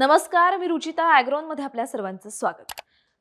नमस्कार मी रुचिता ॲग्रोनमध्ये आपल्या सर्वांचं स्वागत.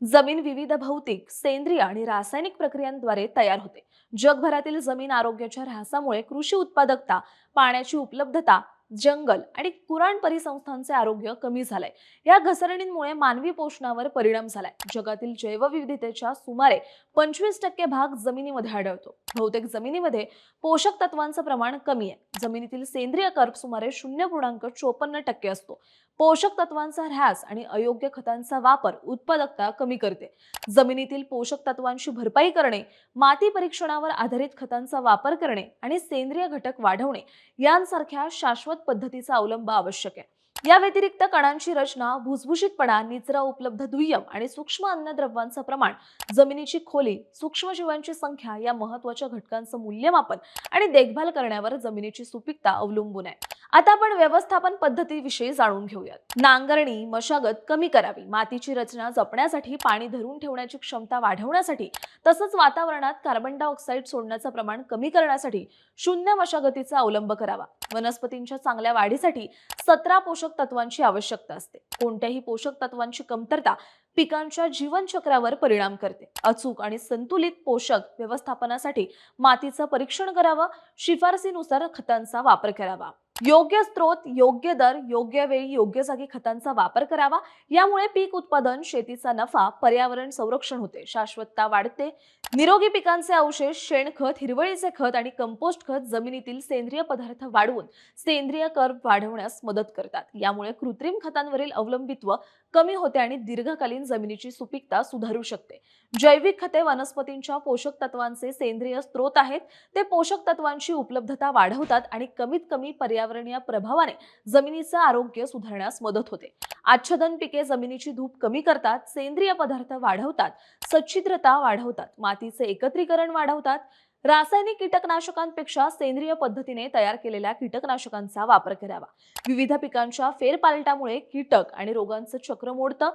जमीन विविध भौतिक सेंद्रिय आणि रासायनिक प्रक्रियांद्वारे तयार होते. जगभरातील जमीन आरोग्याच्या ऱ्हासामुळे कृषी उत्पादकता पाण्याची उपलब्धता जंगल आणि कुराण परिसंस्थांचे आरोग्य कमी झालंय. या घसरणींमुळे मानवी पोषणावर परिणाम झालाय. जगातील जैवविविधतेच्या सुमारे पंचवीस टक्के भाग जमिनीमध्ये आढळतो. बहुतेक जमिनीमध्ये पोषक तत्वांचं प्रमाण कमी आहे. जमिनीतील सेंद्रिय कर्क सुमारे शून्य पूर्णांक चोपन्न टक्के असतो. पोषक तत्वांचा ऱ्हास आणि अयोग्य खतांचा वापर उत्पादकता कमी करते. जमिनीतील पोषक तत्वांची भरपाई करणे माती परीक्षणावर आधारित खतांचा वापर करणे आणि सेंद्रिय घटक वाढवणे यांसारख्या शाश्वत पद्धतीचा अवलंब आवश्यक आहे. या व्यतिरिक्त कणांची रचना भुसभुशीतपणा निचरा उपलब्ध दुय्यम आणि सूक्ष्म अन्नद्रव्यांचं प्रमाण जमिनीची खोली सूक्ष्मजीवांची संख्या या महत्त्वाच्या घटकांचं मूल्यमापन आणि देखभाल करण्यावर जमिनीची सुपीकता अवलंबून आहे. आता आपण व्यवस्थापन पद्धतीविषयी जाणून घेऊयात. नांगरणी मशागत कमी करावी. मातीची रचना जपण्यासाठी पाणी धरून ठेवण्याची क्षमता वाढवण्यासाठी तसंच वातावरणात कार्बन डायऑक्साईड सोडण्याचं प्रमाण कमी करण्यासाठी शून्य मशागतीचा अवलंब करावा. वनस्पतींच्या चांगल्या वाढीसाठी सतरा पोषक पोषक तत्वांची आवश्यकता असते. कोणत्याही पोषक तत्वांची कमतरता पिकांच्या जीवनचक्रावर परिणाम करते. अचूक आणि संतुलित पोषक व्यवस्थापनासाठी मातीचं परीक्षण करावं शिफारसीनुसार खतांचा वापर करावा. योग्य स्त्रोत योग्य दर योग्य वेळी योग्य जागी खतांचा वापर करावा. यामुळे पीक उत्पादन शेतीचा नफा पर्यावरण संरक्षण होते. शाश्वतता वाढते. निरोगी पिकांचे अवशेष शेणखत हिरवळीचे खत आणि कंपोस्ट खत जमिनीतील सेंद्रिय पदार्थ वाढवून सेंद्रिय कर वाढवण्यास मदत करतात. यामुळे कृत्रिम खतांवरील अवलंबित्व कमी होते आणि दीर्घकालीन जमिनीची सुपीकता सुधारू शकते. जैविक खते वनस्पतींच्या पोषक तत्वांचे सेंद्रिय स्रोत आहेत. ते पोषक तत्वांची उपलब्धता वाढवतात आणि कमीत कमी पर्यावरणीय प्रभावाने जमिनीचं आरोग्य सुधारण्यास मदत होते. आच्छादन पिके जमिनीची धूप कमी करतात सेंद्रिय पदार्थ वाढवतात सच्छिद्रता वाढवतात मातीचे एकत्रीकरण वाढवतात. रासायनिक कीटकनाशकांपेक्षा सेंद्रिय पद्धतीने तयार केलेल्या कीटकनाशकांचा वापर करावा. विविध पिकांच्या फेरपालटामुळे कीटक आणि रोगांचं चक्र मोडतं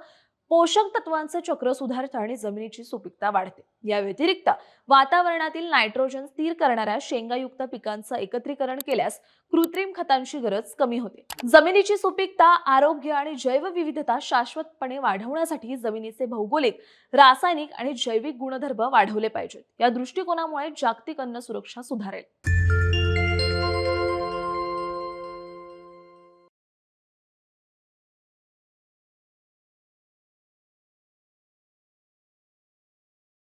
पोषक तत्वांचं चक्र सुधारतं आणि जमिनीची सुपीकता वाढते. या व्यतिरिक्त वातावरणातील नायट्रोजन स्थिर करणाऱ्या शेंगायुक्त पिकांचं एकत्रीकरण केल्यास कृत्रिम खतांची गरज कमी होते. जमिनीची सुपीकता आरोग्य आणि जैवविविधता शाश्वतपणे वाढवण्यासाठी जमिनीचे भौगोलिक रासायनिक आणि जैविक गुणधर्म वाढवले पाहिजेत. या दृष्टिकोनामुळे जागतिक अन्न सुरक्षा सुधारेल.